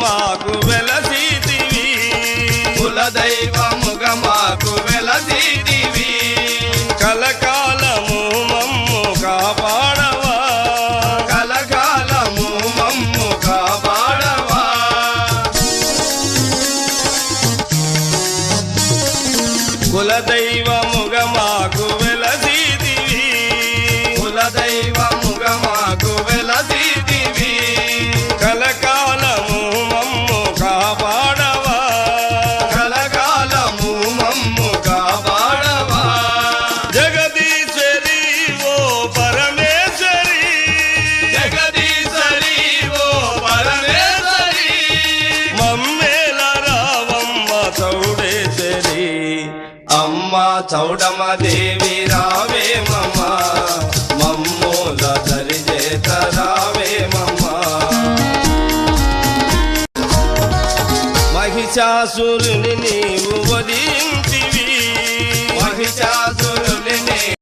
మాకు వెలసీతివి. కులదైవముగా మాకు వెలసీతివి. కలకాలము మమ్ము కాపాడవా. కలకాలము మమ్ము కాపాడవా. కులదైవముగా మాకు వెలసీతివి. కులదైవముగా మాకు వెలసీతివి. కలకా అమ్మా చౌడమ దేవి రావే మమ్మ. మమ్మూల దరిజేత రావే మమ్మ. మహిషాసురుని నీవు వదిలి